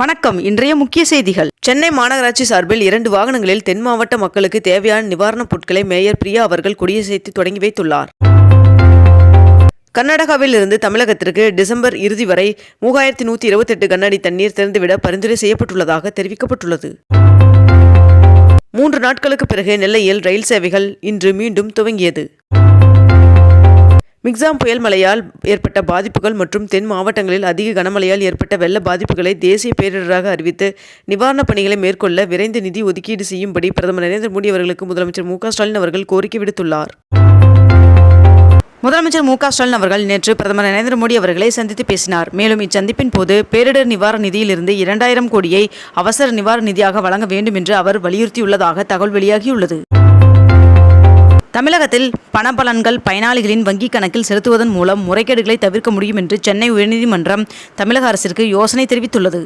வணக்கம். இன்றைய முக்கிய செய்திகள். சென்னை மாநகராட்சி சார்பில் இரண்டு வாகனங்களில் தென் மாவட்ட மக்களுக்கு தேவையான நிவாரணப் பொருட்களை மேயர் பிரியா அவர்கள் கொடியசைத்து தொடங்கி வைத்துள்ளார். கர்நாடகாவில் இருந்து தமிழகத்திற்கு டிசம்பர் இறுதி வரை மூவாயிரத்தி நூற்றி இருபத்தெட்டு கண்ணாடி தண்ணீர் திறந்துவிட பரிந்துரை செய்யப்பட்டுள்ளதாக தெரிவிக்கப்பட்டுள்ளது. மூன்று நாட்களுக்கு பிறகு நெல்லையில் ரயில் சேவைகள் இன்று மீண்டும் துவங்கியது. மிக்சாம் புயல் மழையால் ஏற்பட்ட பாதிப்புகள் மற்றும் தென் மாவட்டங்களில் அதிக கனமழையால் ஏற்பட்ட வெள்ள பாதிப்புகளை தேசிய பேரிடராக அறிவித்து நிவாரணப் பணிகளை மேற்கொள்ள விரைந்து நிதி ஒதுக்கீடு செய்யும்படி பிரதமர் நரேந்திர மோடி அவர்களுக்கு முதலமைச்சர் மு ஸ்டாலின் அவர்கள் கோரிக்கை விடுத்துள்ளார். முதலமைச்சர் மு ஸ்டாலின் அவர்கள் நேற்று பிரதமர் நரேந்திர மோடி அவர்களை சந்தித்து பேசினார். மேலும் இச்சந்திப்பின் போது பேரிடர் நிவாரண நிதியிலிருந்து இரண்டாயிரம் கோடியை அவசர நிவாரண நிதியாக வழங்க வேண்டும் என்று அவர் வலியுறுத்தியுள்ளதாக தகவல் வெளியாகியுள்ளது. தமிழகத்தில் பணபலன்கள் பயனாளிகளின் வங்கிக் கணக்கில் செலுத்துவதன் மூலம் முறைகேடுகளை தவிர்க்க முடியும் என்று சென்னை உயர்நீதிமன்றம் தமிழக அரசிற்கு யோசனை தெரிவித்துள்ளது.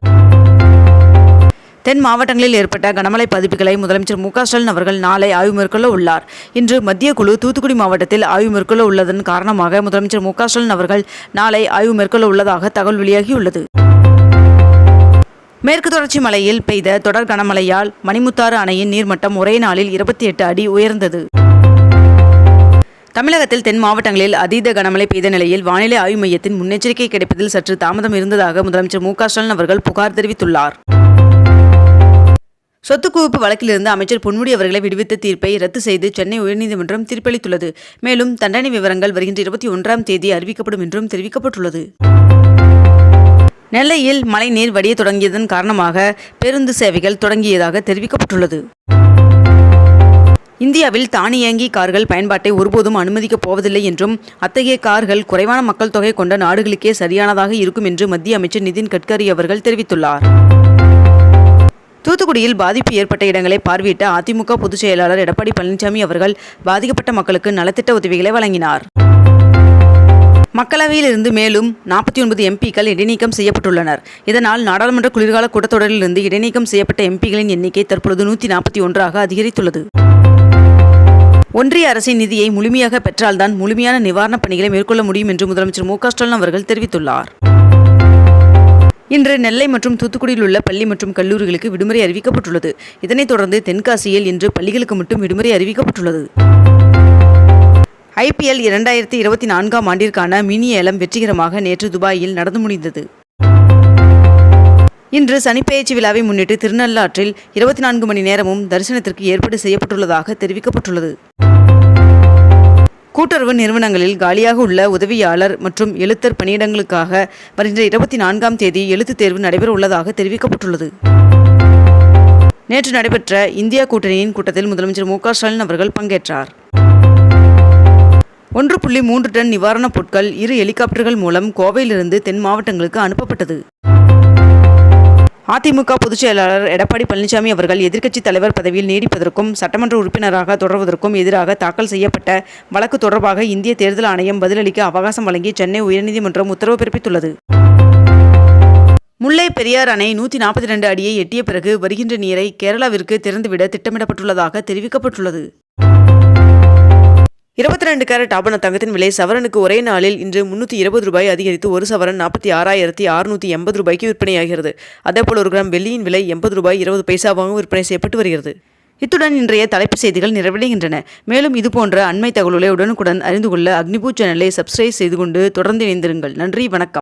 தென் மாவட்டங்களில் ஏற்பட்ட கனமழை பாதிப்புகளை முதலமைச்சர் மு ஸ்டாலின் அவர்கள் நாளை ஆய்வு மேற்கொள்ள உள்ளார். இன்று மத்திய குழு தூத்துக்குடி மாவட்டத்தில் ஆய்வு மேற்கொள்ள உள்ளதன் காரணமாக முதலமைச்சர் மு ஸ்டாலின் அவர்கள் நாளை ஆய்வு மேற்கொள்ள உள்ளதாக தகவல் வெளியாகியுள்ளது. மேற்கு தொடர்ச்சி மலையில் பெய்த தொடர் கனமழையால் மணிமுத்தாறு அணையின் நீர்மட்டம் ஒரே நாளில் இருபத்தி எட்டு அடி உயர்ந்தது. தமிழகத்தில் தென் மாவட்டங்களில் அதீத கனமழை பெய்த நிலையில் வானிலை ஆய்வு மையத்தின் முன்னெச்சரிக்கை கிடைப்பதில் சற்று தாமதம் இருந்ததாக முதலமைச்சர் மு ஸ்டாலின் அவர்கள் புகார் தெரிவித்துள்ளார். சொத்து குவிப்பு வழக்கிலிருந்து அமைச்சர் பொன்முடி அவர்களை விடுவித்த தீர்ப்பை ரத்து செய்து சென்னை உயர்நீதிமன்றம் தீர்ப்பளித்துள்ளது. மேலும் தண்டனை விவரங்கள் வருகின்ற இருபத்தி ஒன்றாம் தேதி அறிவிக்கப்படும் என்றும் தெரிவிக்கப்பட்டுள்ளது. நெல்லையில் மழைநீர் வடிய தொடங்கியதன் காரணமாக பேருந்து சேவைகள் தொடங்கியதாக தெரிவிக்கப்பட்டுள்ளது. இந்தியாவில் தானியங்கி கார்கள் பயன்பாட்டை ஒருபோதும் அனுமதிக்கப் போவதில்லை என்றும் அத்தகைய கார்கள் குறைவான மக்கள் தொகை கொண்ட நாடுகளுக்கே சரியானதாக இருக்கும் என்று மத்திய அமைச்சர் நிதின் கட்கரி அவர்கள் தெரிவித்துள்ளார். தூத்துக்குடியில் பாதிப்பு ஏற்பட்ட இடங்களை பார்வையிட்ட அதிமுக பொதுச் செயலாளர் எடப்பாடி பழனிசாமி அவர்கள் பாதிக்கப்பட்ட மக்களுக்கு நலத்திட்ட உதவிகளை வழங்கினார். மக்களவையில் இருந்து மேலும் நாற்பத்தி ஒன்பது எம்பிக்கள் இடைநீக்கம் செய்யப்பட்டுள்ளனர். இதனால் நாடாளுமன்ற குளிர்கால கூட்டத்தொடரிலிருந்து இடைநீக்கம் செய்யப்பட்ட எம்பிகளின் எண்ணிக்கை தற்பொழுது நூற்றி நாற்பத்தி ஒன்றாக அதிகரித்துள்ளது. ஒன்றிய அரசின் நிதியை முழுமையாக பெற்றால்தான் முழுமையான நிவாரணப் பணிகளை மேற்கொள்ள முடியும் என்று முதலமைச்சர் மு ஸ்டாலின் அவர்கள் தெரிவித்துள்ளார். இன்று நெல்லை மற்றும் தூத்துக்குடியில் உள்ள பள்ளி மற்றும் கல்லூரிகளுக்கு விடுமுறை அறிவிக்கப்பட்டுள்ளது. இதனைத் தொடர்ந்து தென்காசியில் இன்று பள்ளிகளுக்கு மட்டும் விடுமுறை அறிவிக்கப்பட்டுள்ளது. ஐபிஎல் இரண்டாயிரத்தி இருபத்தி நான்காம் ஆண்டிற்கான மினி ஏலம் வெற்றிகரமாக நேற்று துபாயில் நடந்து முடிந்தது. இன்று சனிப்பெயர்ச்சி விழாவை முன்னிட்டு திருநள்ளாற்றில் இருபத்தி நான்கு மணி நேரமும் தரிசனத்திற்கு ஏற்பாடு செய்யப்பட்டுள்ளதாக தெரிவிக்கப்பட்டுள்ளது. கூட்டுறவு நிறுவனங்களில் காலியாக உள்ள உதவியாளர் மற்றும் எழுத்தர் பணியிடங்களுக்காக வருகின்ற இருபத்தி நான்காம் தேதி எழுத்துத் தேர்வு நடைபெற உள்ளதாக தெரிவிக்கப்பட்டுள்ளது. நேற்று நடைபெற்ற இந்தியா கூட்டணியின் கூட்டத்தில் முதலமைச்சர் மு ஸ்டாலின் அவர்கள் பங்கேற்றார். ஒன்று புள்ளி மூன்று டன் நிவாரணப் பொருட்கள் இரு ஹெலிகாப்டர்கள் மூலம் கோவையிலிருந்து தென் மாவட்டங்களுக்கு அனுப்பப்பட்டது. அதிமுக பொதுச் செயலாளர் எடப்பாடி பழனிசாமி அவர்கள் எதிர்க்கட்சித் தலைவர் பதவியில் நீடிப்பதற்கும் சட்டமன்ற உறுப்பினராக தொடர்வதற்கும் எதிராக தாக்கல் செய்யப்பட்ட வழக்கு தொடர்பாக இந்திய தேர்தல் ஆணையம் பதிலளிக்க அவகாசம் வழங்கி சென்னை உயர்நீதிமன்றம் உத்தரவு பிறப்பித்துள்ளது. முல்லை பெரியார் அணை நூற்றி நாற்பத்தி ரெண்டு அடியை எட்டிய பிறகு வருகின்ற நீரை கேரளாவிற்கு திறந்துவிட திட்டமிடப்பட்டுள்ளதாக தெரிவிக்கப்பட்டுள்ளது. இருபத்தி ரெண்டு கேரட் ஆபண தங்கத்தின் விலை சவரனுக்கு ஒரே நாளில் இன்று முன்னூற்றி இருபது ரூபாய் அதிகரித்து ஒரு சவரன் நாற்பத்தி ஆறாயிரத்தி அறுநூற்றி எண்பது ரூபாய்க்கு விற்பனையாகிறது. அதேபோல் ஒரு கிராம் வெள்ளியின் விலை எண்பது ரூபாய் இருபது பைசாவாகவும் விற்பனை செய்யப்பட்டு வருகிறது. இத்துடன் இன்றைய தலைப்புச் செய்திகள் நிறைவடைகின்றன. மேலும் இதுபோன்ற அண்மை தகவல்களை உடனுக்குடன் அறிந்து கொள்ள அக்னிபூ சேனலை சப்ஸ்கிரைப் செய்து கொண்டு தொடர்ந்து இணைந்திருங்கள். நன்றி வணக்கம்.